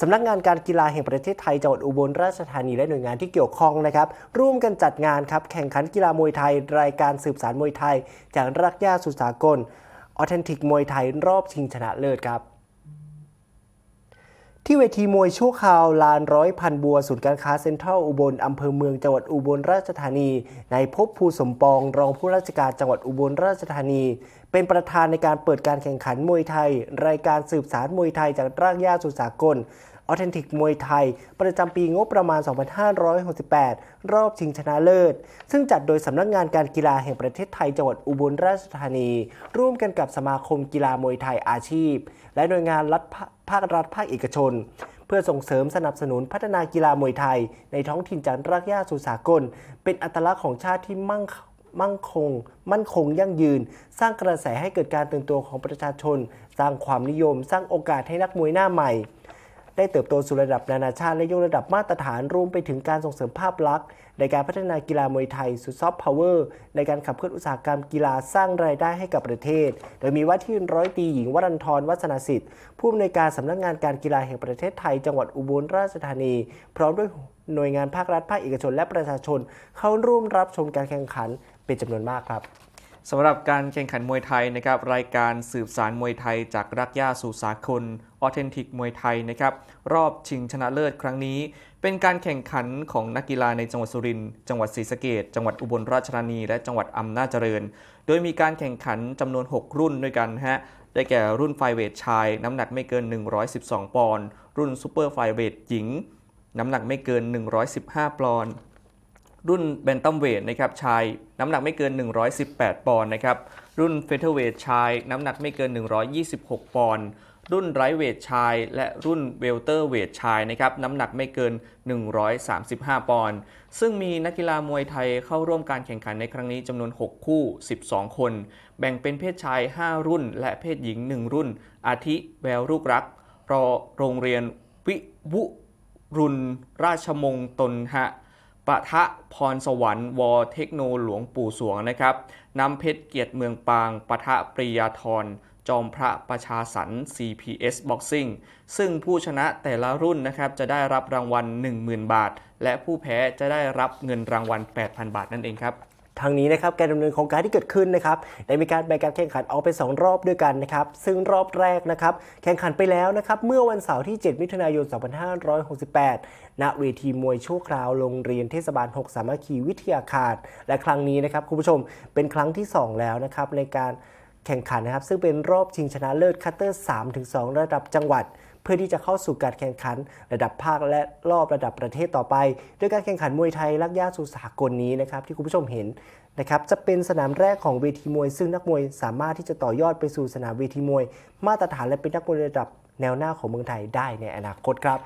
สำนักงานการกีฬาแห่งประเทศไทยจังหวัดอุบลราชธานีและหน่วยงานที่เกี่ยวข้องนะครับ ร่วมกันจัดงานครับแข่งขันกีฬามวยไทย รายการสืบสารมวยไทย จากรักย่าสุสากลออเทนติกมวยไทยรอบชิงชนะเลิศครับที่เวทีมวยชั่วคราวลานร้อยพันบัวศูนย์การค้าเซ็นทรัลอุบลอำเภอเมืองจังหวัดอุบลราชธานีนายภพภูสมปองรองผู้ราชการจังหวัดอุบลราชธานี เป็นประธานในการเปิดการแข่งขันมวยไทย รายการสืบสารมวยไทยจากรากหญ้าสุสากลออเทนติกมวยไทย ประจำปีงบประมาณ 2568 รอบชิงชนะเลิศ ซึ่งจัดโดยสำนักงานการกีฬาแห่งประเทศไทยจังหวัดอุบลราชธานี ร่วมกันกับสมาคมกีฬามวยไทยอาชีพ และหน่วยงานรัฐภาครัฐภาคเอกชน เพื่อส่งเสริมสนับสนุนพัฒนากีฬามวยไทย ในท้องถิ่นจากรากหญ้าสู่สากล เป็นอัตลักษณ์ของชาติที่มั่ง มั่งคง มั่นคงยั่งยืน สร้างกระแสให้เกิดการตื่นตัวของประชาชน สร้างความนิยม สร้างโอกาสให้นักมวยหน้าใหม่ ได้เติบโตสู่ระดับนานาชาติและยกระดับมาตรฐานรวมไปถึงการส่งเสริมภาพลักษณ์ ในการพัฒนากีฬามวยไทยสู่ซอฟต์พาวเวอร์ในการขับเคลื่อนอุตสาหกรรมกีฬาสร้างรายได้ให้กับประเทศ โดยมีว่าที่ร้อยตีหญิงวรันทรวัฒนสิทธิ์ ผู้อำนวยการสำนักงานการกีฬาแห่งประเทศไทย จังหวัดอุบลราชธานี พร้อมด้วยหน่วยงานภาครัฐภาคเอกชน และประชาชน เข้าร่วมรับชมการแข่งขันเป็นจำนวนมากครับ สำหรับการแข่งขันมวยไทยนะครับรายการสืบสารมวยไทย จากรักย่าสู่สากลออเทนติกมวยไทยนะครับรอบชิงชนะเลิศครั้งนี้ เป็นการแข่งขันของนักกีฬาในจังหวัดสุรินทร์จังหวัดศรีสะเกดจังหวัดอุบลราชธานี และจังหวัดอำนาจเจริญ โดยมีการแข่งขันจำนวน 6 รุ่นด้วยกันฮะได้แก่รุ่นไฟเวทชาย น้ำหนักไม่เกิน 112 ปอนด์รุ่นซูเปอร์ไฟเวทหญิง น้ำหนักไม่เกิน 115 ปอนด์ รุ่นแบนตัมเวทนะครับชายน้ำหนักไม่เกิน 118 ปอนด์นะครับรุ่นเฟเธอร์เวทชายน้ำหนักไม่เกิน 126 ปอนด์รุ่นไรเวทชาย และรุ่นเวลเตอร์เวทชายนะครับน้ำหนักไม่เกิน 135 ปอนด์ซึ่งมีนักกีฬามวยไทยเข้าร่วมการแข่งขันในครั้งนี้จำนวน 6 คู่ 12 คน แบ่งเป็นเพศชาย 5 รุ่น และเพศหญิง 1 รุ่น อาทิแววลูกรักรอโรงเรียนวิวุรุณราชมงตลฮะ ปะทะพรสวรรค์วอเทคโนหลวงปู่สวงนะครับน้ำเพชรเกียรติเมืองปางปะทะปริยาธรจอมพระประชาสรร CPS Boxing ซึ่งผู้ชนะแต่ละรุ่นนะครับจะได้รับรางวัล 10,000 บาท และผู้แพ้จะได้รับเงินรางวัล 8,000 บาทนั่นเองครับ ทางนี้นะครับการดำเนินโครงการที่เกิดขึ้นนะครับได้มีการแบ่งการแข่งขันออกเป็น 2 รอบด้วยกันนะครับซึ่งรอบแรกนะครับแข่งขันไปแล้วนะครับเมื่อวันเสาร์ที่ 7 มิถุนายน 2568 ณเวทีมวยชั่วคราวโรงเรียนเทศบาล 6 สามัคคีวิทยาคาร และครั้งนี้นะครับคุณผู้ชมเป็นครั้งที่ 2 แล้วนะครับในการ แข่งขันนะครับ ซึ่งเป็นรอบชิงชนะเลิศคัตเตอร์ 3-2 ระดับจังหวัด เพื่อที่จะเข้าสู่การแข่งขันระดับภาคและรอบระดับประเทศต่อไปด้วยการแข่งขันมวยไทยลักย่าสู่สากลนี้นะครับที่คุณผู้ชมเห็นนะครับจะเป็นสนามแรกของเวทีมวย ซึ่งนักมวยสามารถที่จะต่อยอดไปสู่สนามเวทีมวย มาตรฐานและเป็นนักมวยระดับแนวหน้าของเมืองไทยได้ในอนาคตครับ